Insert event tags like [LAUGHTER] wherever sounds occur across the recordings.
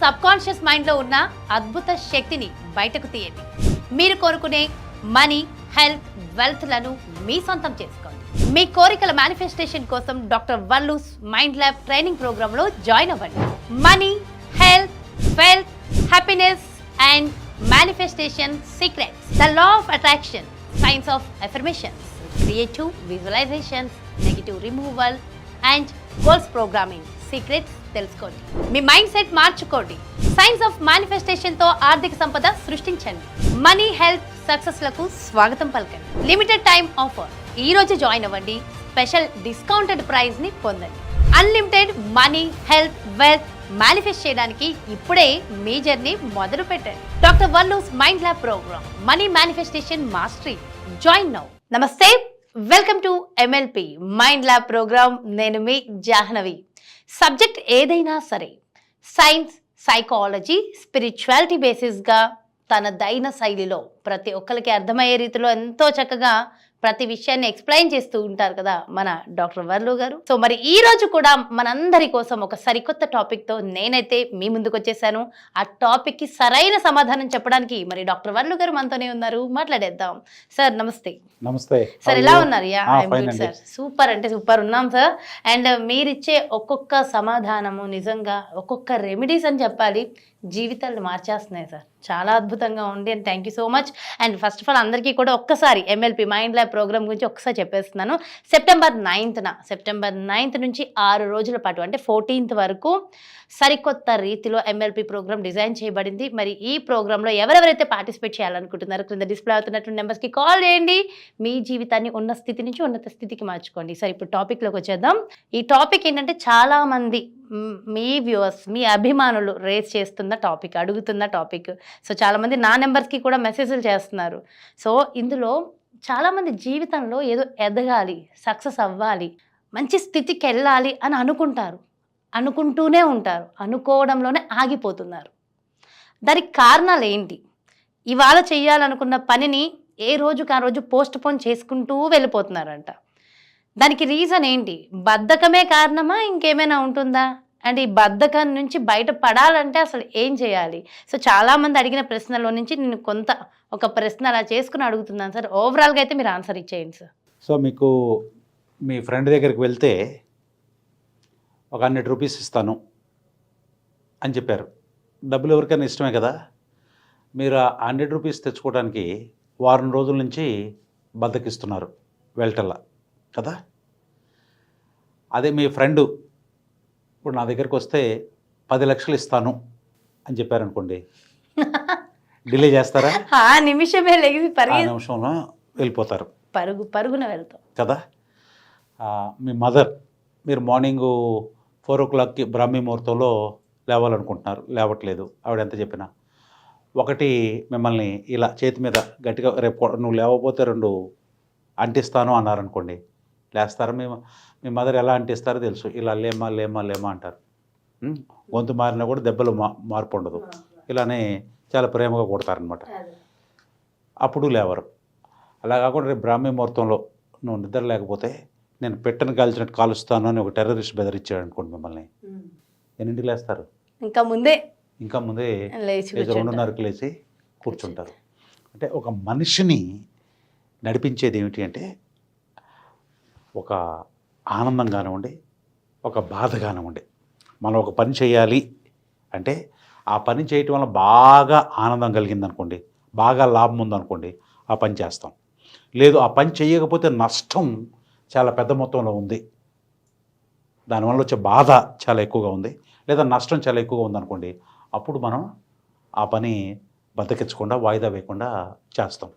Sub conscious మైండ్లో ఉన్న అద్భుత శక్తిని బయటకు తీయండి. మీరు కోరుకునే మనీ హెల్త్ వెల్త్లను మీ సొంతం చేసుకోండి. మీ కోరికల మేనిఫెస్టేషన్ కోసం డాక్టర్ వల్లూస్ మైండ్ ల్యాబ్ ట్రైనింగ్ ప్రోగ్రాంలో జాయిన్ అవ్వండి. Money health wealth happiness and manifestation secrets the law of attraction science of affirmations creative visualisations negative removal and goals programming secrets తెలుసుకోండి. మీ మైండ్ సెట్ మార్చుకోండి. Science of మేనిఫెస్టేషన్తో ఆర్థిక సంపద సృష్టించండి. Money health సక్సెస్లకు స్వాగతం పలకండి. Limited time offer. ఈ రోజు జాయిన్ అవ్వండి. స్పెషల్ డిస్కౌంటెడ్ ప్రైజ్ని పొందండి. Unlimited money health wealth manifest చేయడానికి ఇప్పుడే మీ జర్నీ మొదలు పెట్టండి. Doctor వల్లూస్ mind lab programme money manifestation mastery. Join now. నమస్తే. Welcome to MLP mind lab programme. నేను మీ జాహ్నవి. సబ్జెక్ట్ ఏదైనా సరే సైన్స్ సైకాలజీ స్పిరిచువాలిటీ బేసిస్గా తన దైన శైలిలో ప్రతి ఒక్కరికి అర్థమయ్యే రీతిలో ఎంతో చక్కగా ప్రతి విషయాన్ని ఎక్స్ప్లెయిన్ చేస్తూ ఉంటారు కదా మన డాక్టర్ వర్లు గారు. సో మరి ఈ రోజు కూడా మనందరి కోసం ఒక సరికొత్త టాపిక్తో నేనైతే మీ ముందుకు వచ్చేసాను. ఆ టాపిక్కి సరైన సమాధానం చెప్పడానికి మరి డాక్టర్ వర్లు గారు మనతోనే ఉన్నారు. మాట్లాడేద్దాం. సార్ నమస్తే. నమస్తే. సార్ ఎలా ఉన్నారు? యా. సార్ సూపర్ అంటే సూపర్ ఉన్నాం సార్ అండ్ మీరిచ్చే ఒక్కొక్క సమాధానము నిజంగా ఒక్కొక్క రెమెడీస్ అని చెప్పాలి. జీవితాలను మార్చేస్తున్నాయి సార్. చాలా అద్భుతంగా ఉంది and thank you so much and first of all అందరికీ కూడా ఒక్కసారి ఎంఎల్పి మైండ్ ల్యాబ్ ప్రోగ్రామ్ గురించి ఒక్కసారి చెప్పేస్తున్నాను. సెప్టెంబర్ నైన్త్న సెప్టెంబర్ నైన్త్ నుంచి ఆరు రోజుల పాటు అంటే ఫోర్టీన్త్ వరకు సరికొత్త రీతిలో ఎంఎల్పి ప్రోగ్రామ్ డిజైన్ చేయబడింది. మరి ఈ ప్రోగ్రాంలో ఎవరెవరైతే పార్టిసిపేట్ చేయాలనుకుంటున్నారో క్రింద డిస్ప్లే అవుతున్నటువంటి నెంబర్స్కి కాల్ చేయండి. మీ జీవితాన్ని ఉన్న స్థితి నుంచి ఉన్నత స్థితికి మార్చుకోండి. సరే ఇప్పుడు టాపిక్లోకి వచ్చేద్దాం. ఈ టాపిక్ ఏంటంటే చాలామంది మీ వ్యూవర్స్ మీ అభిమానులు రేస్ చేస్తున్న టాపిక్ అడుగుతున్న టాపిక్ సో చాలామంది నా నెంబర్స్కి కూడా మెసేజ్లు చేస్తున్నారు. సో ఇందులో చాలామంది జీవితంలో ఏదో ఎదగాలి సక్సెస్ అవ్వాలి మంచి స్థితికి వెళ్ళాలి అని అనుకుంటారు. అనుకుంటూనే ఉంటారు. అనుకోవడంలోనే ఆగిపోతున్నారు. దానికి కారణాలు ఏంటి? ఇవాళ చేయాలనుకున్న పనిని ఏ రోజుకి ఆ రోజు పోస్ట్ పోన్ చేసుకుంటూ వెళ్ళిపోతున్నారంట. దానికి రీజన్ ఏంటి? బద్ధకమే కారణమా? ఇంకేమైనా ఉంటుందా? అండ్ ఈ బద్ధకం నుంచి బయటపడాలంటే అసలు ఏం చేయాలి? సో చాలామంది అడిగిన ప్రశ్నలో నుంచి నేను కొంత ఒక ప్రశ్న అలా చేసుకుని అడుగుతున్నాను సార్. ఓవరాల్గా అయితే మీరు ఆన్సర్ ఇచ్చేయండి సార్. సో మీకు మీ ఫ్రెండ్ దగ్గరికి వెళ్తే ఒక హండ్రెడ్ రూపీస్ ఇస్తాను అని చెప్పారు. డబ్బులు ఎవరికైనా ఇష్టమే కదా? మీరు ఆ హండ్రెడ్ రూపీస్ తెచ్చుకోవడానికి వారం రోజుల నుంచి బద్దకిస్తున్నారు వెళ్ళటల్లా కదా? అదే మీ ఫ్రెండు ఇప్పుడు నా దగ్గరికి వస్తే పది లక్షలు ఇస్తాను అని చెప్పారనుకోండి. [LAUGHS] డిలే చేస్తారా? ఆ నిమిషమే లెగిసి ఆ పరిగి నిమిషంలో వెళ్ళిపోతారు. పరుగు పరుగున వెళ్తాం. కదా? ఆ, మీ మదర్ మీరు మార్నింగ్ ఫోర్ ఓ క్లాక్కి బ్రాహ్మీ ముహూర్తంలో లేవాలనుకుంటున్నారు. లేవట్లేదు. ఆవిడ ఎంత చెప్పినా. ఒకటి మిమ్మల్ని ఇలా చేతి మీద గట్టిగా రేపు నువ్వు లేవకపోతే రెండు అంటిస్తాను అన్నారనుకోండి. లేస్తారా మీ మీ మదర్ ఎలా అంటిస్తారో తెలుసు. ఇలా లేమా లేమా లేమా అంటారు? గొంతు మారినా కూడా దెబ్బలు మా మార్పు ఉండదు. ఇలానే చాలా ప్రేమగా కొడతారనమాట అప్పుడు లేవరు. అలా కాకుండా రేపు బ్రాహ్మీ ముహూర్తంలో నువ్వు నిద్ర లేకపోతే నేను పెట్టను కాల్చినట్టు కాలుస్తాను అని ఒక టెర్రరిస్ట్ బెదిరించాడు అనుకోండి మిమ్మల్ని. ఎన్నింటికి లేస్తారు? ఇంకా ముందే. ఇంకా ముందే. రెండున్నరకు లేచి కూర్చుంటారు. అంటే ఒక మనిషిని నడిపించేది ఏమిటి అంటే ఒక ఆనందం కానివ్వండి ఒక బాధ కానివ్వండి మనం ఒక పని చేయాలి అంటే ఆ పని చేయటం వల్ల బాగా ఆనందం కలిగింది అనుకోండి బాగా లాభం ఉందనుకోండి ఆ పని చేస్తాం. లేదు ఆ పని చేయకపోతే నష్టం చాలా పెద్ద మొత్తంలో ఉంది. దానివల్ల వచ్చే బాధ చాలా ఎక్కువగా ఉంది. లేదా నష్టం చాలా ఎక్కువగా ఉందనుకోండి అప్పుడు మనం ఆ పని బద్దకించకుండా వాయిదా వేయకుండా చేస్తాం.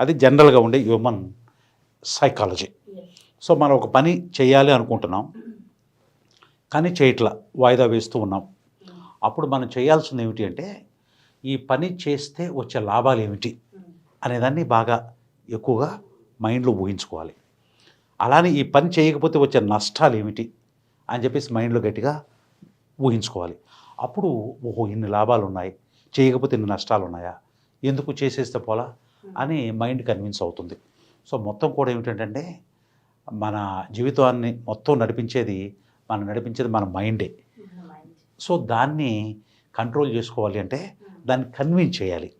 అది జనరల్గా ఉండే హ్యూమన్ సైకాలజీ. సో మనం ఒక పని చేయాలి అనుకుంటున్నాం. కానీ చేయట్లా వాయిదా వేస్తూ ఉన్నాం. అప్పుడు మనం చేయాల్సింది ఏమిటి అంటే ఈ పని చేస్తే వచ్చే లాభాలు ఏమిటి అనేదాన్ని బాగా ఎక్కువగా మైండ్లో ఊహించుకోవాలి. అలానే ఈ పని చేయకపోతే వచ్చే నష్టాలు ఏమిటి అని చెప్పేసి మైండ్లో గట్టిగా ఊహించుకోవాలి. అప్పుడు ఓహో ఇన్ని లాభాలు ఉన్నాయి. చేయకపోతే ఇన్ని నష్టాలు ఉన్నాయా? ఎందుకు చేసేస్తే పోలా? అని మైండ్ కన్విన్స్ అవుతుంది. సో మొత్తం కూడా ఏమిటంటే మన జీవితాన్ని మొత్తం నడిపించేది మనం నడిపించేది మన మైండే. సో దాన్ని కంట్రోల్ చేసుకోవాలి అంటే దాన్ని కన్విన్స్ చేయాలి.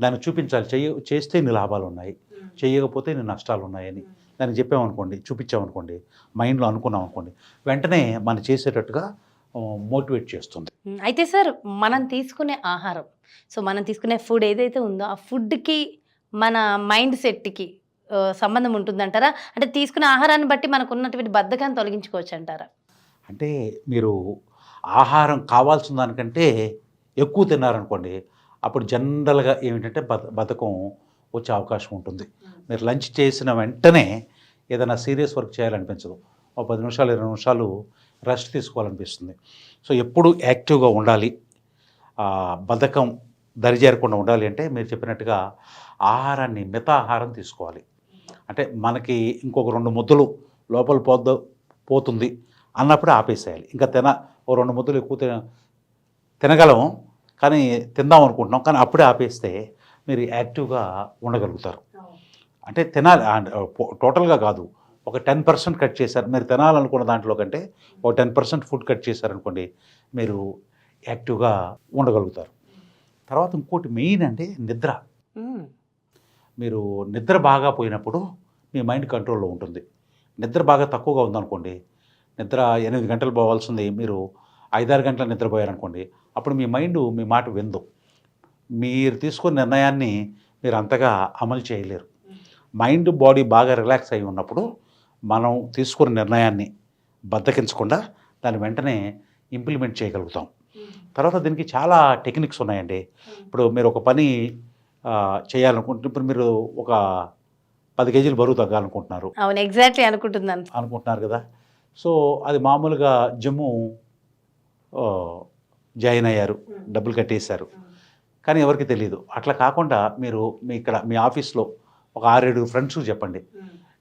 దాన్ని చూపించాలి. చేయ చేస్తే నీ లాభాలు ఉన్నాయి. చేయకపోతే నీ నష్టాలు ఉన్నాయని. దాన్ని చెప్పామనుకోండి చూపించామనుకోండి మైండ్లో అనుకున్నాం అనుకోండి వెంటనే మనం చేసేటట్టుగా మోటివేట్ చేస్తుంది. అయితే సార్ మనం తీసుకునే ఆహారం సో మనం తీసుకునే ఫుడ్ ఏదైతే ఉందో ఆ ఫుడ్కి మన మైండ్ సెట్కి సంబంధం ఉంటుందంటారా? అంటే తీసుకునే ఆహారాన్ని బట్టి మనకు ఉన్నటువంటి బద్ధకాన్ని తొలగించుకోవచ్చు అంటారా అంటే మీరు ఆహారం కావాల్సిన దానికంటే ఎక్కువ తిన్నారనుకోండి అప్పుడు జనరల్గా ఏమిటంటే బత బతకం వచ్చే అవకాశం ఉంటుంది. మీరు లంచ్ చేసిన వెంటనే ఏదైనా సీరియస్ వర్క్ చేయాలనిపించదు. ఒక పది నిమిషాలు ఇరవై నిమిషాలు రెస్ట్ తీసుకోవాలనిపిస్తుంది. సో ఎప్పుడు యాక్టివ్గా ఉండాలి. బద్ధకం దరిజేరకుండా ఉండాలి అంటే మీరు చెప్పినట్టుగా ఆహారాన్ని మిత ఆహారం తీసుకోవాలి. అంటే మనకి ఇంకొక రెండు ముద్దలు లోపల పోద్ద పోతుంది అన్నప్పుడు ఆపేసేయాలి. ఇంకా తిన ఓ రెండు ముద్దలు ఎక్కువ తిన తినగలం కానీ తిందాం అనుకుంటున్నాం కానీ అప్పుడే ఆపేస్తే మీరు యాక్టివ్గా ఉండగలుగుతారు. అంటే తినాలి టోటల్గా కాదు ఒక టెన్ పర్సెంట్ కట్ చేశారు మీరు తినాలనుకున్న దాంట్లో కంటే ఒక టెన్ పర్సెంట్ ఫుడ్ కట్ చేశారనుకోండి మీరు యాక్టివ్గా ఉండగలుగుతారు. తర్వాత ఇంకోటి మెయిన్ అంటే నిద్ర. మీరు నిద్ర బాగా పోయినప్పుడు మీ మైండ్ కంట్రోల్లో ఉంటుంది. నిద్ర బాగా తక్కువగా ఉందనుకోండి నిద్ర ఎనిమిది గంటలు పోవాల్సింది మీరు ఐదారు గంటల నిద్రపోయారనుకోండి అప్పుడు మీ మైండ్ మీ మాట విందు. మీరు తీసుకున్న నిర్ణయాన్ని మీరు అంతగా అమలు చేయలేరు. మైండ్ బాడీ బాగా రిలాక్స్ అయి ఉన్నప్పుడు మనం తీసుకున్న నిర్ణయాన్ని బద్దకించకుండా దాన్ని వెంటనే ఇంప్లిమెంట్ చేయగలుగుతాం. తర్వాత దీనికి చాలా టెక్నిక్స్ ఉన్నాయండి. ఇప్పుడు మీరు ఒక పని ఆ, చేయాలనుకుంటే ఇప్పుడు మీరు ఒక పది కేజీలు బరువు తగ్గాలనుకుంటున్నారు. అవును ఎగ్జాక్ట్లీ అనుకుంటున్నాను. అనుకుంటున్నారు కదా. సో అది మామూలుగా జిమ్ము జాయిన్ అయ్యారు డబ్బులు కట్టేశారు. కానీ ఎవరికి తెలియదు అట్లా కాకుండా మీరు మీ ఇక్కడ మీ ఆఫీస్లో ఒక ఆరేడు ఫ్రెండ్స్కి చెప్పండి.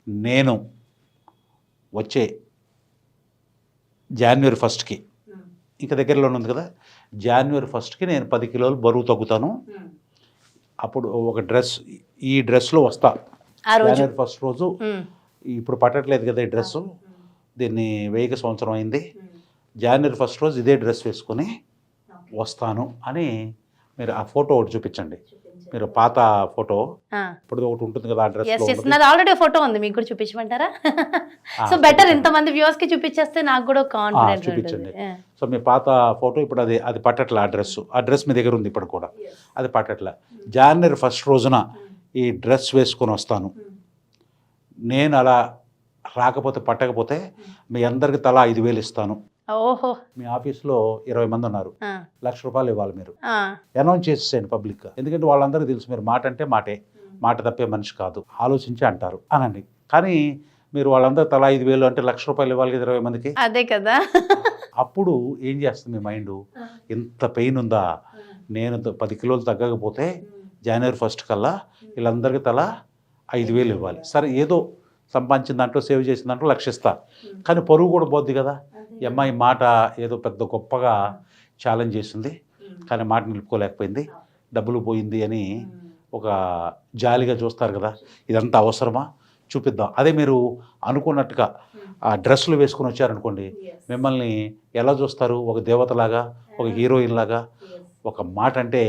నేను వచ్చే జాన్వరి ఫస్ట్కి ఇంకా దగ్గరలో ఉంది కదా. జాన్వరి ఫస్ట్కి నేను పది కిలోలు బరువు తగ్గుతాను. అప్పుడు ఒక డ్రెస్ ఈ డ్రెస్లో వస్తా. జనవరి ఫస్ట్ రోజు ఇప్పుడు పట్టట్లేదు కదా ఈ డ్రెస్ దీన్ని వెయ్యిక సంవత్సరం అయింది. జనవరి ఫస్ట్ రోజు ఇదే డ్రెస్ వేసుకొని వస్తాను అని మీరు ఆ ఫోటో ఒకటి చూపించండి. మీరు పాత ఫోటో. ఇప్పుడు ఒకటి ఉంటుంది కదా ఆ డ్రెస్ ఎస్ ఎస్ నాది ఆల్రెడీ ఫోటో ఉంది మీకు కూడా చూపించమంటారా? సో బెటర్ చూపించండి. ఇంతమంది వ్యూవర్స్కి చూపించేస్తే నాకు కూడా కాన్ఫిడెంట్ చూపించండి. సో మీ పాత ఫోటో ఇప్పుడు అది అది పట్టట్ల ఆ డ్రెస్ ఆ డ్రెస్ మీ దగ్గర ఉంది ఇప్పుడు కూడా? అది పట్టట్ల. జనవరి ఫస్ట్ రోజున ఈ డ్రెస్ వేసుకొని వస్తాను. నేను అలా రాకపోతే పట్టకపోతే మీ అందరికి తలా ఐదు వేలు ఇస్తాను. ఓహో. మీ ఆఫీస్లో ఇరవై మంది ఉన్నారు. లక్ష రూపాయలు ఇవ్వాలి మీరు. అనౌన్స్ చేసేయండి పబ్లిక్గా ఎందుకంటే వాళ్ళందరికీ తెలుసు మీరు మాట అంటే మాటే. మాట తప్పే మనిషి కాదు. ఆలోచించి అంటారు. అనండి. కానీ మీరు వాళ్ళందరూ తలా ఐదు వేలు అంటే లక్ష రూపాయలు ఇవ్వాలి కదా ఇరవై మందికి? అదే కదా. [LAUGHS] అప్పుడు ఏం చేస్తుంది మీ మైండ్? ఇంత పెయిన్ ఉందా? నేను పది కిలోలు తగ్గకపోతే జనవరి ఫస్ట్ కల్లా వీళ్ళందరికీ తల ఐదు వేలు ఇవ్వాలి. సరే ఏదో సంపాదించిన దాంట్లో సేవ్ చేసిన దాంట్లో లక్షిస్తా కానీ పరువు కూడా పోద్ది కదా. ఈ అమ్మాయి మాట ఏదో పెద్ద గొప్పగా ఛాలెంజ్ చేసింది. కానీ మాట నిలుపుకోలేకపోయింది. డబ్బులు పోయింది అని ఒక జాలిగా చూస్తారు కదా. ఇదంతా అవసరమా? చూపిద్దాం. అదే మీరు అనుకున్నట్టుగా ఆ డ్రెస్సులు వేసుకొని వచ్చారనుకోండి. మిమ్మల్ని ఎలా చూస్తారు? ఒక దేవతలాగా? ఒక హీరోయిన్ లాగా? ఒక మాట అంటే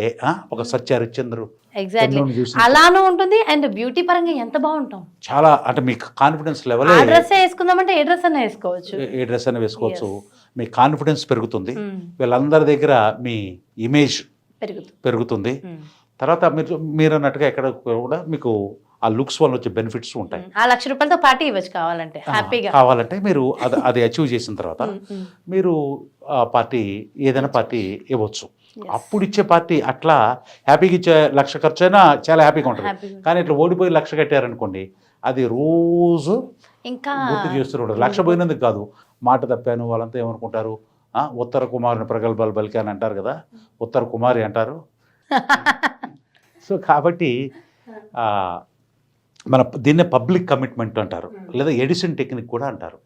ఒక సత్య హరిశ్చంద్రు ఎగ్జాక్ట్లీ అలానూ ఉంటుంది అండ్ బ్యూటీ పరంగా ఎంత బాగుంటాం? చాలా అంటే మీకు కాన్ఫిడెన్స్ లెవెల్ డ్రెస్ వేసుకుందామంటే ఏ డ్రెస్ అన్నా వేసుకోవచ్చు. ఏ డ్రెస్ అయినా వేసుకోవచ్చు. మీ కాన్ఫిడెన్స్ పెరుగుతుంది. ఉమ్, వీళ్ళందరి దగ్గర మీ ఇమేజ్ పెరుగుతుంది. ఉమ్, తర్వాత మీరు మీరు అన్నట్టుగా ఎక్కడ కూడా మీకు ఆ లుక్స్ వల్ల వచ్చే బెనిఫిట్స్ ఉంటాయి. ఉమ్. ఆ లక్ష రూపాయలతో పార్టీ ఇవ్వచ్చు కావాలంటే హ్యాపీగా. కావాలంటే మీరు అది అది అచీవ్ చేసిన తర్వాత. మీరు ఆ పార్టీ ఏదైనా పార్టీ ఇవ్వచ్చు. అప్పుడు ఇచ్చే పార్టీ అట్లా హ్యాపీగా ఇచ్చే లక్ష ఖర్చు అయినా చాలా హ్యాపీగా ఉంటుంది. కానీ ఇట్లా ఓడిపోయి లక్ష కట్టారనుకోండి అది రోజు ఇంకా గుర్తు చేస్తూ ఉండదు లక్ష పోయినందుకు కాదు మాట తప్పాను వాళ్ళంతా ఏమనుకుంటారు? ఉత్తర కుమారుని ప్రగల్భాలు బలికి అని అంటారు కదా ఉత్తర కుమారి అంటారు? [LAUGHS] సో కాబట్టి మన దీన్నే పబ్లిక్ కమిట్మెంట్ అంటారు లేదా ఎడిసన్ టెక్నిక్ కూడా అంటారు.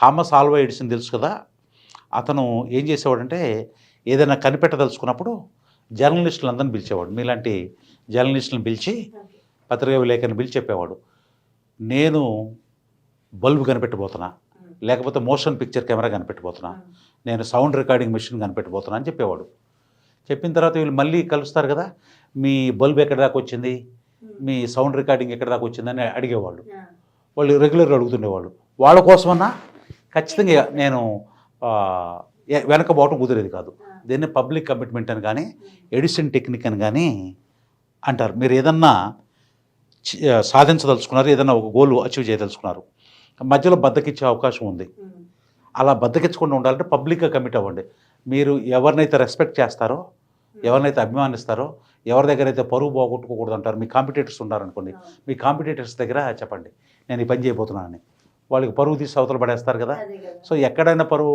థామస్ ఆల్వా ఎడిసన్ తెలుసు కదా అతను ఏం చేసేవాడంటే ఏదైనా కనిపెట్టదలుచుకున్నప్పుడు జర్నలిస్టులు అందరిని పిలిచేవాడు. మీలాంటి జర్నలిస్టులను పిలిచి పత్రికా విలేకరిని పిలిచి చెప్పేవాడు. నేను బల్బు కనిపెట్టబోతున్నా లేకపోతే మోషన్ పిక్చర్ కెమెరా కనిపెట్టబోతున్నా నేను సౌండ్ రికార్డింగ్ మెషిన్ కనిపెట్టబోతున్నా అని చెప్పేవాడు. చెప్పిన తర్వాత వీళ్ళు మళ్ళీ కలుస్తారు కదా మీ బల్బ్ ఎక్కడి దాకా వచ్చింది మీ సౌండ్ రికార్డింగ్ ఎక్కడి దాకా వచ్చిందని అడిగేవాళ్ళు. వాళ్ళు రెగ్యులర్గా అడుగుతుండేవాళ్ళు. వాళ్ళ కోసమన్నా ఖచ్చితంగా నేను వెనకబోవటం కుదిరేది కాదు. దీన్ని పబ్లిక్ కమిట్మెంట్ అని కానీ ఎడిషన్ టెక్నిక్ అని కానీ అంటారు. మీరు ఏదన్నా సాధించదలుచుకున్నారు ఏదన్నా ఒక గోల్ అచీవ్ చేయదలుచుకున్నారు. మధ్యలో బద్దకిచ్చే అవకాశం ఉంది. అలా బద్దకించకుండా ఉండాలంటే పబ్లిక్గా కమిట్ అవ్వండి. మీరు ఎవరినైతే రెస్పెక్ట్ చేస్తారో ఎవరినైతే అభిమానిస్తారో ఎవరి దగ్గర అయితే పరువు పోగొట్టుకోకూడదు అంటారు మీ కాంపిటేటర్స్ ఉన్నారనుకోండి మీ కాంపిటేటర్స్ దగ్గర చెప్పండి నేను ఈ పని చేయబోతున్నానని. వాళ్ళకి పరువు తీసి అవతల పడేస్తారు కదా. సో ఎక్కడైనా పరువు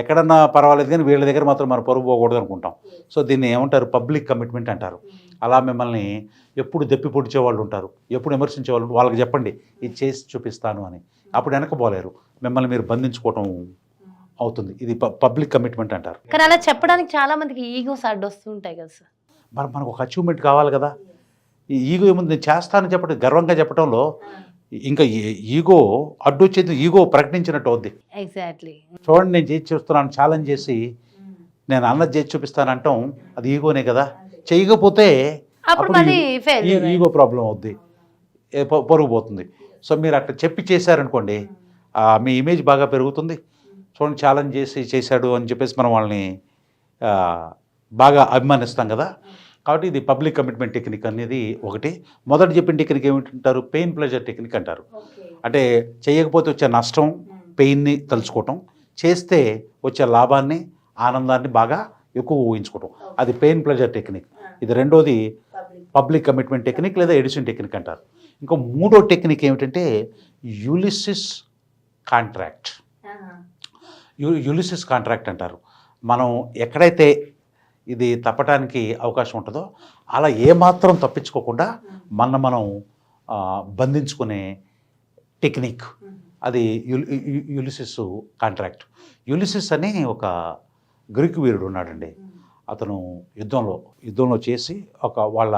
ఎక్కడన్నా పర్వాలేదు కానీ వీళ్ళ దగ్గర మాత్రం మన పరువు పోకూడదు అనుకుంటాం. సో దీన్ని ఏమంటారు? పబ్లిక్ కమిట్మెంట్ అంటారు. అలా మిమ్మల్ని ఎప్పుడు దెప్పి పొడిచే వాళ్ళు ఉంటారు. ఎప్పుడు విమర్శించే వాళ్ళు. వాళ్ళకి చెప్పండి ఇది చేసి చూపిస్తాను అని. అప్పుడు వెనకపోలేరు మిమ్మల్ని మీరు బంధించుకోవటం అవుతుంది. ఇది పబ్లిక్ కమిట్మెంట్ అంటారు. కానీ అలా చెప్పడానికి చాలా మందికి ఈగోస్ అడ్డొస్తూ ఉంటాయి కదా సార్. మరి మనకు ఒక అచీవ్మెంట్ కావాలి కదా. ఈ ఈగో ఏముంది? నేను చేస్తానని చెప్పడం గర్వంగా చెప్పడంలో ఇంకా ఈగో అడ్డు వచ్చేది ఈగో ప్రకటించినట్టు అవుద్ది. ఎగ్జాక్ట్లీ చూడండి నేను చేసి చూస్తున్నాను ఛాలెంజ్ చేసి నేను అన్నది చేసి చూపిస్తానంటాం అది ఈగోనే కదా. చేయకపోతే అప్పుడు ఈగో ప్రాబ్లం అవుద్ది. ఏ ప- పరుగు పోతుంది. సో మీరు అట్లా చెప్పి చేశారనుకోండి మీ ఇమేజ్ బాగా పెరుగుతుంది. చూడండి ఛాలెంజ్ చేసి చేశాడు అని చెప్పేసి మనం వాళ్ళని బాగా అభిమానిస్తాం కదా. కాబట్టి ఇది పబ్లిక్ కమిట్మెంట్ టెక్నిక్ అనేది ఒకటి. మొదటి చెప్పిన టెక్నిక్ ఏమిటంటారు? పెయిన్ ప్లెజర్ టెక్నిక్ అంటారు. అంటే చేయకపోతే వచ్చే నష్టం పెయిన్ని తలుచుకోవటం చేస్తే వచ్చే లాభాన్ని ఆనందాన్ని బాగా ఎక్కువ ఊహించుకోవటం. అది పెయిన్ ప్లెజర్ టెక్నిక్. ఇది రెండోది పబ్లిక్. కమిట్మెంట్ టెక్నిక్ లేదా ఎడిషన్ టెక్నిక్ అంటారు. ఇంకో మూడో టెక్నిక్ ఏమిటంటే యులిసిస్ కాంట్రాక్ట్. యు యులిసిస్ కాంట్రాక్ట్ అంటారు. మనం ఎక్కడైతే ఇది తప్పటానికి అవకాశం ఉంటుందో అలా ఏమాత్రం తప్పించుకోకుండా మన మనం బంధించుకునే టెక్నిక్. అది యులిసిస్ కాంట్రాక్ట్. యులిసిస్ అని ఒక గ్రీకు వీరుడు ఉన్నాడండి. అతను యుద్ధంలో యుద్ధంలో చేసి ఒక వాళ్ళ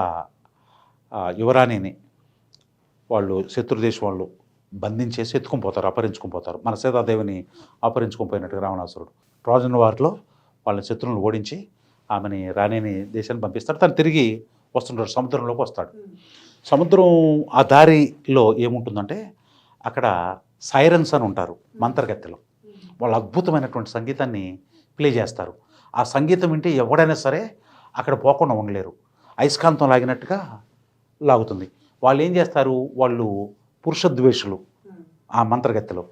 యువరాణిని వాళ్ళు శత్రు దేశం వాళ్ళు బంధించేసి ఎత్తుకొని పోతారు అపహరించుకొని పోతారు. మన సీతాదేవిని అపహరించుకొని పోయినట్టుగా రావణాసురుడు. ట్రోజన్ వారిలో వాళ్ళ శత్రువులను ఓడించి ఆమెని రాణిని దేశాన్ని పంపిస్తాడు. తను తిరిగి వస్తుంటాడు సముద్రంలోకి వస్తాడు. సముద్రం ఆ దారిలో ఏముంటుందంటే అక్కడ సైరన్స్ అని ఉంటారు మంత్రగత్తెలు. వాళ్ళు అద్భుతమైనటువంటి సంగీతాన్ని ప్లే చేస్తారు. ఆ సంగీతం వింటే ఎవడైనా సరే అక్కడ పోకుండా ఉండలేరు. అయస్కాంతం లాగినట్టుగా లాగుతుంది. వాళ్ళు ఏం చేస్తారు వాళ్ళు పురుషద్వేషులు ఆ మంత్రగత్తెలు.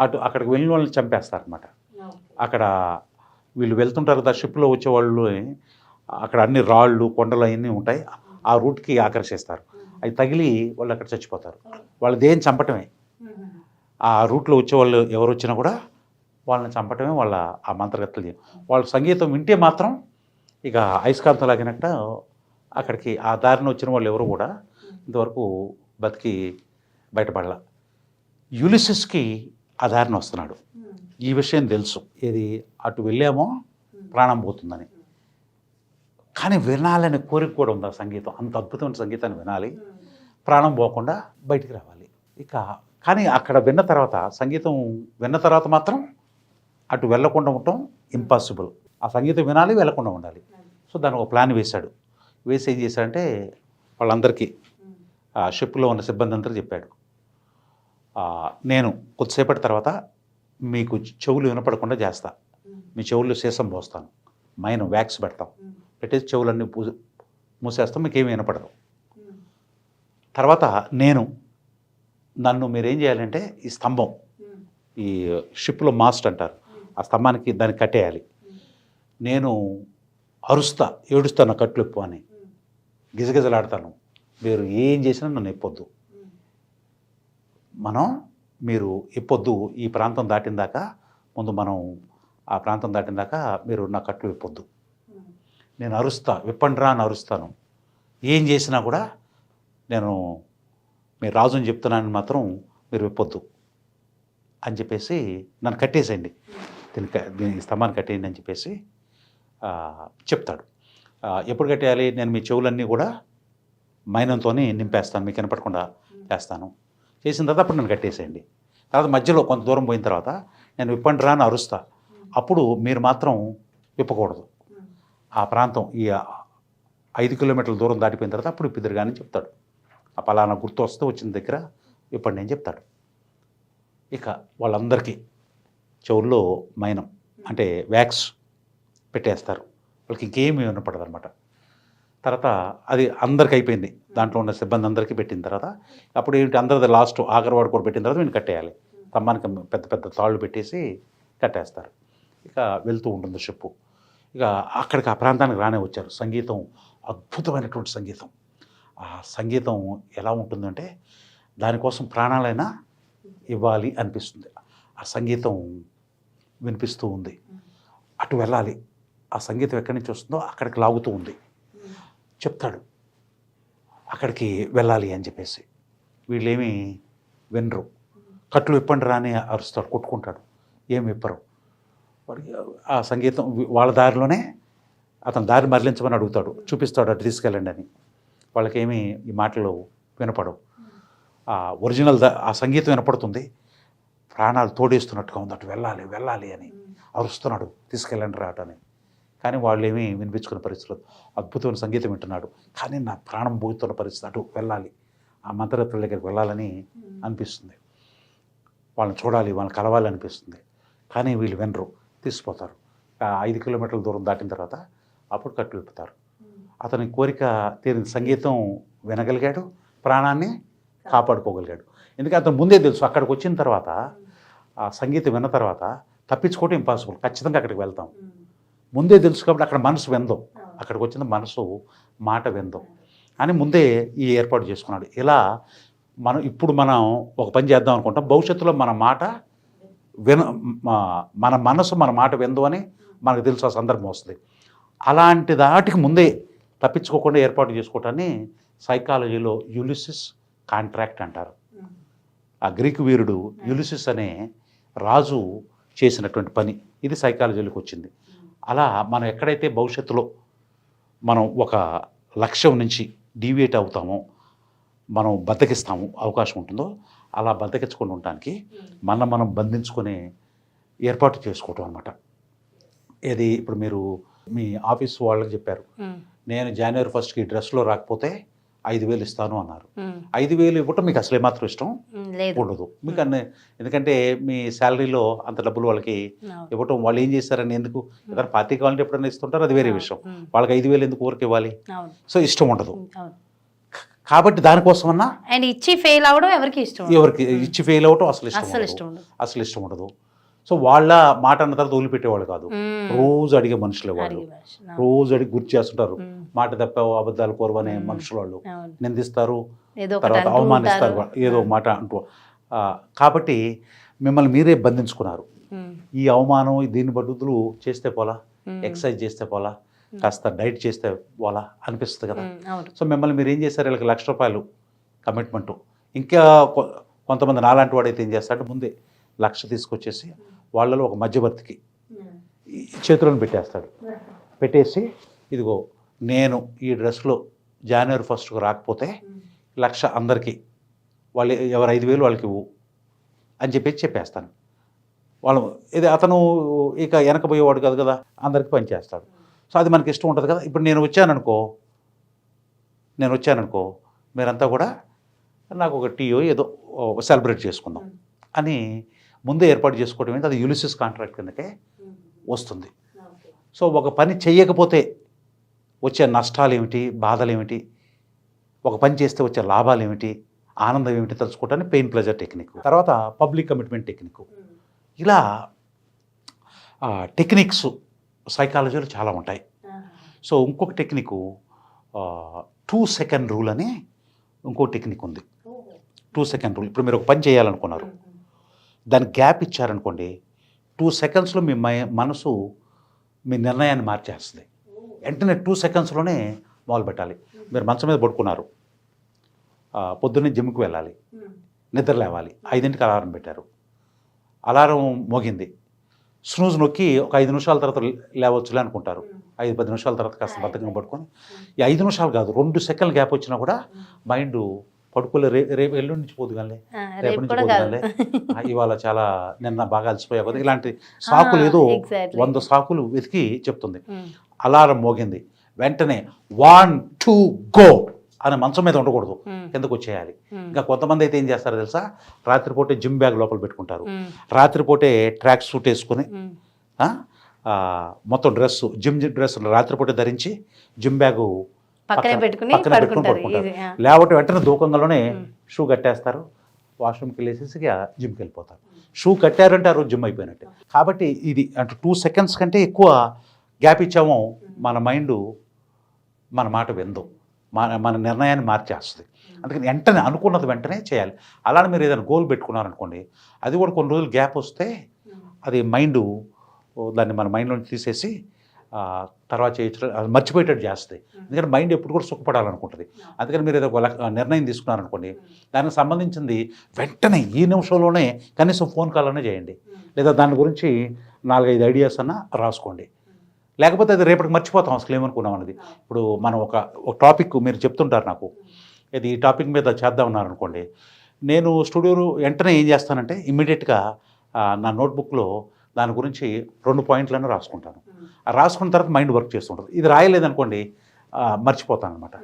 అటు అక్కడికి వెళ్ళిన వాళ్ళని చంపేస్తారు అనమాట అక్కడ వీళ్ళు వెళ్తుంటారు కదా షిప్లో వచ్చే వాళ్ళు అక్కడ అన్ని రాళ్ళు కొండలు అవన్నీ ఉంటాయి. ఆ రూట్కి ఆకర్షిస్తారు. అవి తగిలి వాళ్ళు అక్కడ చచ్చిపోతారు. వాళ్ళు దేని చంపటమే? ఆ రూట్లో వచ్చే వాళ్ళు ఎవరు వచ్చినా కూడా వాళ్ళని చంపటమే వాళ్ళ ఆ మంత్రగత్తలు చేయ- వాళ్ళ సంగీతం వింటే మాత్రం ఇక అయస్కాంతం లాగినట్టు అక్కడికి ఆ దారిన వచ్చిన వాళ్ళు ఎవరు కూడా ఇంతవరకు బతికి బయటపడాల. యులిసిస్కి ఆ వస్తున్నాడు. ఈ విషయం తెలుసు. ఇది అటు వెళ్ళామో ప్రాణం పోతుందని. కానీ వినాలనే కోరిక కూడా ఉంది ఆ సంగీతం? అంత అద్భుతమైన సంగీతాన్ని వినాలి. ప్రాణం పోకుండా బయటికి రావాలి. ఇక కానీ అక్కడ విన్న తర్వాత సంగీతం విన్న తర్వాత మాత్రం అటు వెళ్ళకుండా ఉండటం ఇంపాసిబుల్ ఆ సంగీతం వినాలి వెళ్ళకుండా ఉండాలి. సో దానికి ఒక ప్లాన్ వేశాడు. వేసి ఏం చేశాడంటే వాళ్ళందరికీ ఆ షిప్లో ఉన్న సిబ్బంది అందరూ చెప్పాడు. నేను కొద్దిసేపటి తర్వాత మీకు చెవులు వినపడకుండా చేస్తా. మీ చెవుల్లో సీసం పోస్తాను. మైన వ్యాక్స్ పెడతాం. పెట్టేసి చెవులన్నీ పూ మూసేస్తాం. మీకు ఏమి వినపడదు. తర్వాత నేను నన్ను మీరేం చేయాలంటే ఈ స్తంభం ఈ షిప్లో మాస్ట్ అంటారు. ఆ స్తంభానికి దాన్ని కట్టేయాలి. నేను అరుస్తా ఏడుస్తా నా కట్లు ఎప్పు అని. గిజగిజలాడతాను. మీరు ఏం చేసినా నన్ను ఎప్పొద్దు మనం మీరు ఎప్పొద్దు ఈ ప్రాంతం దాటిన దాకా ముందు మనం ఆ ప్రాంతం దాటిన దాకా మీరు నా కట్లు విప్పొద్దు నేను అరుస్తా విప్పండ్రా అని అరుస్తాను. ఏం చేసినా కూడా నేను మీరు రాజుని చెప్తున్నానని మాత్రం మీరు విప్పొద్దు అని చెప్పేసి నన్ను కట్టేసేయండి. దీని దీని స్తంభాన్ని కట్టేయండి అని చెప్పేసి చెప్తాడు. ఎప్పుడు కట్టేయాలి? నేను మీ చెవులన్నీ కూడా మైనంతో నింపేస్తాను. మీకు వినపడకుండా చేస్తాను. చేసిన తర్వాత అప్పుడు నన్ను కట్టేసేయండి. తర్వాత మధ్యలో కొంత దూరం పోయిన తర్వాత నేను విప్పండి రా అని అరుస్తా. అప్పుడు మీరు మాత్రం విప్పకూడదు. ఆ ప్రాంతం ఈ ఐదు కిలోమీటర్ల దూరం దాటిపోయిన తర్వాత అప్పుడు ఇప్పిద్దరు కానీ చెప్తాడు. ఆ పలానా గుర్తు వస్తే వచ్చిన దగ్గర విప్పండి నేను చెప్తాడు. ఇక వాళ్ళందరికీ చెవుల్లో మైనం అంటే వ్యాక్స్ పెట్టేస్తారు. వాళ్ళకి ఇంకేమీ వినపడదు అనమాట తర్వాత అది అందరికి అయిపోయింది దాంట్లో ఉన్న సిబ్బంది అందరికీ పెట్టిన తర్వాత అప్పుడు ఏంటి అందరిది లాస్ట్ ఆఖరి కూడా పెట్టిన తర్వాత వీళ్ళు కట్టేయాలి. స్తంభానికి పెద్ద పెద్ద తాళ్ళు పెట్టేసి కట్టేస్తారు. ఇక వెళ్తూ ఉంటుంది షిప్పు ఇక అక్కడికి ఆ ప్రాంతానికి రానే వచ్చారు. సంగీతం అద్భుతమైనటువంటి సంగీతం. ఆ సంగీతం ఎలా ఉంటుందంటే దానికోసం ప్రాణాలైనా ఇవ్వాలి అనిపిస్తుంది. ఆ సంగీతం వినిపిస్తూ ఉంది. అటు వెళ్ళాలి. ఆ సంగీతం ఎక్కడి నుంచి వస్తుందో అక్కడికి లాగుతూ ఉంది. చెప్తాడు. అక్కడికి వెళ్ళాలి అని చెప్పేసి. వీళ్ళేమి వినరు. కట్లు ఇప్పండి రాని అరుస్తాడు కొట్టుకుంటాడు. ఏం విప్పరు? వాడికి ఆ సంగీతం వాళ్ళ దారిలోనే అతను దారి మరలించమని అడుగుతాడు. చూపిస్తాడు అటు తీసుకెళ్ళండి అని. వాళ్ళకేమీ ఈ మాటలు వినపడవు. ఆ ఒరిజినల్ ద- ఆ సంగీతం వినపడుతుంది. ప్రాణాలు తోడేస్తున్నట్టుగా ఉంది. అటు వెళ్ళాలి వెళ్ళాలి అని అరుస్తున్నాడు. తీసుకెళ్ళండి రాట అని కానీ వాళ్ళు ఏమీ వినిపించుకునే పరిస్థితులు అద్భుతమైన సంగీతం వింటున్నాడు. కానీ నా ప్రాణం పోతున్న పరిస్థితి అటు వెళ్ళాలి. ఆ మంత్రరత్తుల దగ్గరికి వెళ్ళాలని అనిపిస్తుంది. వాళ్ళని చూడాలి వాళ్ళని కలవాలి అనిపిస్తుంది. కానీ వీళ్ళు వినరు తీసిపోతారు. ఐదు కిలోమీటర్ల దూరం దాటిన తర్వాత అప్పుడు కట్టు విప్పుతారు. అతని కోరిక తీరిన సంగీతం వినగలిగాడు ప్రాణాన్ని కాపాడుకోగలిగాడు. ఎందుకంటే అతను ముందే తెలుసు అక్కడికి వచ్చిన తర్వాత ఆ సంగీతం విన్న తర్వాత తప్పించుకోవడం ఇంపాసిబుల్. ఖచ్చితంగా అక్కడికి వెళ్తాం. ముందే తెలుసు కాబట్టి అక్కడ మనసు వెందం. అక్కడికి వచ్చిన మనసు మాట వెందం. అని ముందే ఈ ఏర్పాటు చేసుకున్నాడు. ఇలా మనం ఇప్పుడు మనం ఒక పని చేద్దాం అనుకుంటాం. భవిష్యత్తులో మన మాట విన మన మనసు మన మాట విందు అని మనకు తెలుసు ఆ సందర్భం వస్తుంది. అలాంటి దాటికి ముందే తప్పించుకోకుండా ఏర్పాటు చేసుకోవటాన్ని సైకాలజీలో యులిసిస్ కాంట్రాక్ట్ అంటారు. ఆ గ్రీకు వీరుడు యులిసిస్ అనే రాజు చేసినటువంటి పని. ఇది సైకాలజీలోకి వచ్చింది. అలా మనం ఎక్కడైతే భవిష్యత్తులో మనం ఒక లక్ష్యం నుంచి డీవియేట్ అవుతామో మనం బద్దకిస్తాము అవకాశం ఉంటుందో అలా బద్దకించుకొని ఉండటానికి మనం మనం బంధించుకునే ఏర్పాటు చేసుకోవటం అనమాట ఏది ఇప్పుడు మీరు మీ ఆఫీస్ వాళ్ళకి చెప్పారు. నేను జనవరి ఫస్ట్కి డ్రెస్లో రాకపోతే ఐదు వేలు ఇస్తాను అన్నారు. ఐదు వేలు ఇవ్వటం మీకు అసలు ఏమాత్రం ఇష్టం? ఉండదు. మీకు అన్నీ ఎందుకంటే మీ శాలరీలో అంత డబ్బులు వాళ్ళకి. ఇవ్వటం వాళ్ళు ఏం చేస్తారని ఎందుకు? ఏదైనా పార్టీ కావాలంటే ఎప్పుడైనా ఇస్తుంటారు? అది వేరే విషయం. వాళ్ళకి ఐదు వేలు ఎందుకు ఊరికి ఇవ్వాలి? సో ఇష్టం ఉండదు. కాబట్టి దానికోసమన్నా అండ్ ఇచ్చి ఫెయిల్ అవ్వడం ఎవరికి ఇష్టం. ఎవరికి? ఇచ్చి ఫెయిల్ అవ్వటం అసలు ఇష్టం అసలు ఇష్టం ఉండదు. సో వాళ్ళ మాట అన్న తర్వాత వదిలిపెట్టేవాళ్ళు కాదు. రోజు అడిగే మనుషులే వాళ్ళు. రోజు అడిగి గుర్తు చేస్తుంటారు. మాట తప్పావు అబద్ధాలు కోరవనే. మనుషులు వాళ్ళు. నిందిస్తారు. తర్వాత అవమానిస్తారు. ఏదో మాట అంటూ. కాబట్టి మిమ్మల్ని మీరే బంధించుకున్నారు. ఈ అవమానం దీని బదులు చేస్తే పోలా ఎక్సర్సైజ్ చేస్తే పోలా కాస్త డైట్ చేస్తే పోలా అనిపిస్తుంది కదా. సో మిమ్మల్ని మీరు ఏం చేశారు? వీళ్ళకి లక్ష రూపాయలు కమిట్మెంటు. ఇంకా కొంతమంది నాలాంటి వాడైతే ఏం చేస్తాడు ముందే లక్ష తీసుకొచ్చేసి వాళ్ళలో ఒక మధ్యవర్తికి చేతులను పెట్టేస్తాడు. పెట్టేసి ఇదిగో నేను ఈ డ్రెస్లో జనవరి ఫస్ట్కు రాకపోతే లక్ష అందరికీ వాళ్ళు ఎవరు ఐదు వేలు వాళ్ళకి ఇవ్వు అని చెప్పేసి చెప్పేస్తాను. వాళ్ళు ఇది అతను ఇక వెనకపోయేవాడు కాదు కదా అందరికీ పనిచేస్తాడు సో అది మనకి ఇష్టం ఉంటుంది కదా. ఇప్పుడు నేను వచ్చాననుకో నేను వచ్చాననుకో మీరంతా కూడా నాకు ఒక టీయో ఏదో సెలబ్రేట్ చేసుకుందాం అని ముందే ఏర్పాటు చేసుకోవడం ఏంటి? అది యులిసిస్ కాంట్రాక్ట్ కిందకే వస్తుంది. సో ఒక పని చెయ్యకపోతే వచ్చే నష్టాలు ఏమిటి బాధలు ఏమిటి ఒక పని చేస్తే వచ్చే లాభాలు ఏమిటి ఆనందం ఏమిటి తెలుసుకోవటానికి పెయిన్ ప్లెజర్ టెక్నిక్ తర్వాత పబ్లిక్ కమిట్మెంట్ టెక్నిక్. ఇలా టెక్నిక్స్ సైకాలజీలో చాలా ఉంటాయి. సో ఇంకొక టెక్నిక్ టూ సెకండ్ రూల్ అని ఇంకో టెక్నిక్ ఉంది. Two second rule. ఇప్పుడు మీరు ఒక పని చేయాలనుకున్నారు. దానికి గ్యాప్ ఇచ్చారనుకోండి టూ సెకండ్స్లో మీ మై- మనసు మీ నిర్ణయాన్ని మార్చేస్తుంది. వెంటనే టూ సెకండ్స్లోనే మొదలు పెట్టాలి. మీరు మంచం మీద పడుకున్నారు. పొద్దున్నే జిమ్కి వెళ్ళాలి. నిద్ర లేవాలి. ఐదింటికి అలారం పెట్టారు. అలారం మోగింది. స్నూజ్ నొక్కి ఒక ఐదు నిమిషాల తర్వాత లేవచ్చులే అనుకుంటారు. ఐదు పది నిమిషాల తర్వాత కాస్త బద్ధకంగా పడుకొని. ఈ ఐదు నిమిషాలు కాదు రెండు సెకండ్ల గ్యాప్ వచ్చినా కూడా మైండ్ పడుకోలే రే రేపు ఎల్లుండి నుంచి పోదుగానే రేపు నుంచి పోదుగానే ఇవాళ చాలా నిన్న బాగా అలసిపోయా కదా. [LAUGHS] ఇలాంటి సాకులు ఏదో. వంద సాకులు వెతికి చెప్తుంది. ఉమ్, అలారం మోగింది. వెంటనే వన్ టూ గో అని మంచం మీద ఉండకూడదు. కిందకు వచ్చేయాలి? ఇంకా కొంతమంది అయితే ఏం చేస్తారో తెలుసా? రాత్రిపూటే జిమ్ బ్యాగ్ లోపల పెట్టుకుంటారు. రాత్రిపూటే ట్రాక్ సూట్ వేసుకుని మొత్తం డ్రెస్ జిమ్ డ్రెస్ రాత్రిపూట ధరించి జిమ్ బ్యాగు పక్కనే పెట్టుకుని పడుకుంటారు. లేకపోతే వెంటనే దూకంగానే. షూ కట్టేస్తారు. వాష్రూమ్కి వెళ్ళేసేసి జిమ్కి వెళ్ళిపోతారు. షూ కట్టారంటే ఆ రోజు జిమ్ అయిపోయినట్టే. కాబట్టి ఇది అంటే టూ సెకండ్స్ కంటే ఎక్కువ గ్యాప్ ఇచ్చామో మన మైండ్ మన మాట విందు. మన మన నిర్ణయాన్ని మార్చేస్తుంది. అందుకని వెంటనే అనుకున్నది వెంటనే చేయాలి. అలానే మీరు ఏదైనా గోల్ పెట్టుకున్నారనుకోండి అది కూడా కొన్ని రోజులు గ్యాప్ వస్తే అది మైండ్ దాన్ని మన మైండ్లోంచి తీసేసి తర్వాత చేయొచ్చు అది మర్చిపోయేటట్టు చేస్తుంది. ఎందుకంటే మైండ్ ఎప్పుడు కూడా సుఖపడాలనుకుంటుంది. అందుకని మీరు ఏదో ఒక నిర్ణయం తీసుకున్నారనుకోండి దానికి సంబంధించింది వెంటనే ఈ నిమిషంలోనే కనీసం ఫోన్ కాల్ అనే చేయండి. లేదా దాని గురించి నాలుగైదు ఐడియాస్ అన్న రాసుకోండి. లేకపోతే అది రేపటికి మర్చిపోతాం అసలు ఏమనుకున్నాం అనేది ఇప్పుడు మనం ఒక ఒక టాపిక్ మీరు చెప్తుంటారు నాకు. ఇది ఈ టాపిక్ మీద చేద్దాం ఉన్నారనుకోండి నేను స్టూడియోలో వెంటనే ఏం చేస్తానంటే ఇమ్మీడియట్గా నా నోట్బుక్లో దాని గురించి రెండు పాయింట్లను రాసుకుంటాను. రాసుకున్న తర్వాత మైండ్ వర్క్ చేస్తుంటుంది ఇది రాయలేదనుకోండి మర్చిపోతాను అనమాట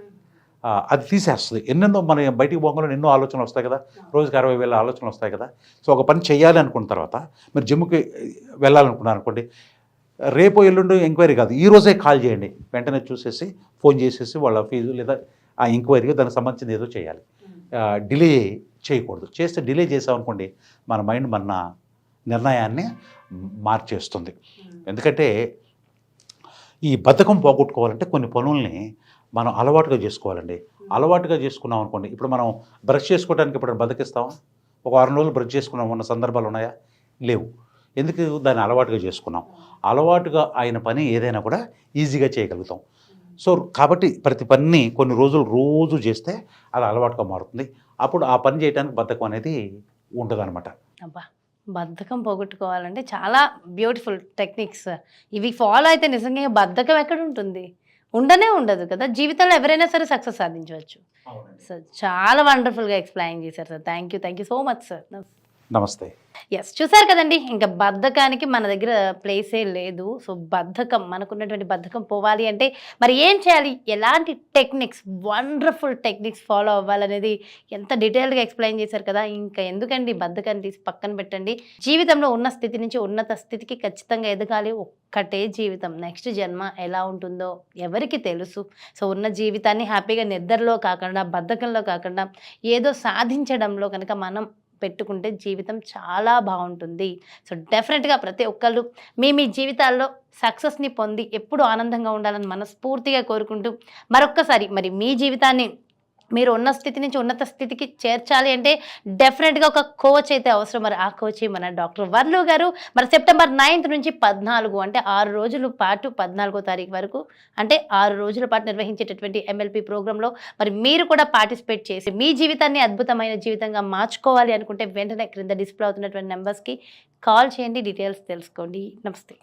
అది తీసేస్తుంది. ఎన్నెన్నో మన బయటికి పోగానే ఎన్నో ఆలోచనలు వస్తాయి కదా. రోజుకి అరవై వేల ఆలోచనలు వస్తాయి కదా. సో ఒక పని చేయాలి అనుకున్న తర్వాత మీరు జిమ్కి వెళ్ళాలనుకున్నారు అనుకోండి రేపు ఎల్లుండి ఎంక్వైరీ కాదు. ఈ రోజే కాల్ చేయండి. వెంటనే చూసేసి ఫోన్ చేసేసి వాళ్ళ ఫీజు లేదా ఆ ఎంక్వైరీకి దానికి సంబంధించింది ఏదో చేయాలి. డిలే చేయకూడదు. చేస్తే డిలే చేసామనుకోండి మన మైండ్ మన నిర్ణయాన్ని మార్చేస్తుంది. ఎందుకంటే ఈ బద్ధకం పోగొట్టుకోవాలంటే కొన్ని పనుల్ని మనం అలవాటుగా చేసుకోవాలండి. అలవాటుగా చేసుకున్నాం అనుకోండి ఇప్పుడు మనం బ్రష్ చేసుకోవడానికి ఇప్పుడు బతికిస్తామా ఒక వారం రోజులు బ్రష్ చేసుకున్నాం ఉన్న సందర్భాలు ఉన్నాయా? లేవు. ఎందుకు? దాన్ని అలవాటుగా చేసుకున్నాం. అలవాటుగా అయిన పని ఏదైనా కూడా ఈజీగా చేయగలుగుతాం. సో కాబట్టి ప్రతి పనిని కొన్ని రోజులు రోజు చేస్తే అది అలవాటుగా మారుతుంది. అప్పుడు ఆ పని చేయడానికి బద్ధకం అనేది ఉండదన్నమాట. అబ్బా! బద్ధకం పోగొట్టుకోవాలంటే చాలా బ్యూటిఫుల్ టెక్నిక్స్ ఇవి ఫాలో అయితే నిజంగా బద్ధకం ఎక్కడ ఉంటుంది? ఉండనే ఉండదు కదా? జీవితంలో ఎవరైనా సరే సక్సెస్ సాధించవచ్చు. సార్ చాలా వండర్ఫుల్గా ఎక్స్ప్లెయిన్ చేశారు sir thank you thank you so much sir నమస్తే. ఎస్ చూసారు కదండి ఇంకా బద్ధకానికి మన దగ్గర ప్లేసే లేదు. సో బద్ధకం మనకున్నటువంటి బద్ధకం పోవాలి అంటే మరి ఏం చేయాలి? ఎలాంటి టెక్నిక్స్ వండర్ఫుల్ టెక్నిక్స్ ఫాలో అవ్వాలనేది ఎంత డీటెయిల్గా ఎక్స్ప్లెయిన్ చేశారు కదా. ఇంకా ఎందుకండి బద్ధకాన్ని తీసి పక్కన పెట్టండి? జీవితంలో ఉన్న స్థితి నుంచి ఉన్నత స్థితికి ఖచ్చితంగా ఎదగాలి. ఒక్కటే జీవితం. నెక్స్ట్ జన్మ ఎలా ఉంటుందో ఎవరికి తెలుసు. సో ఉన్న జీవితాన్ని హ్యాపీగా నిద్రలో కాకుండా బద్ధకంలో కాకుండా ఏదో సాధించడంలో కనుక మనం పెట్టుకుంటే జీవితం చాలా బాగుంటుంది. సో డెఫినెట్గా ప్రతి ఒక్కళ్ళు మీ మీ జీవితాల్లో సక్సెస్ని పొంది ఎప్పుడు ఆనందంగా ఉండాలని మనస్ఫూర్తిగా కోరుకుంటూ మరొక్కసారి మరి మీ జీవితాన్ని మీరు ఉన్న స్థితి నుంచి ఉన్నత స్థితికి చేర్చాలి అంటే డెఫినెట్గా ఒక కోచ్ అయితే అవసరం. మరి ఆ కోచ్ మన డాక్టర్ వర్లు గారు మరి సెప్టెంబర్ నైన్త్ నుంచి పద్నాలుగు అంటే ఆరు రోజుల పాటు పద్నాలుగో తారీఖు వరకు అంటే ఆరు రోజుల పాటు నిర్వహించేటటువంటి ఎమ్మెల్పీ ప్రోగ్రాంలో మరి మీరు కూడా పార్టిసిపేట్ చేసి మీ జీవితాన్ని అద్భుతమైన జీవితంగా మార్చుకోవాలి అనుకుంటే వెంటనే క్రింద డిస్ప్లే అవుతున్నటువంటి నెంబర్స్కి కాల్ చేయండి. డీటెయిల్స్ తెలుసుకోండి. నమస్తే.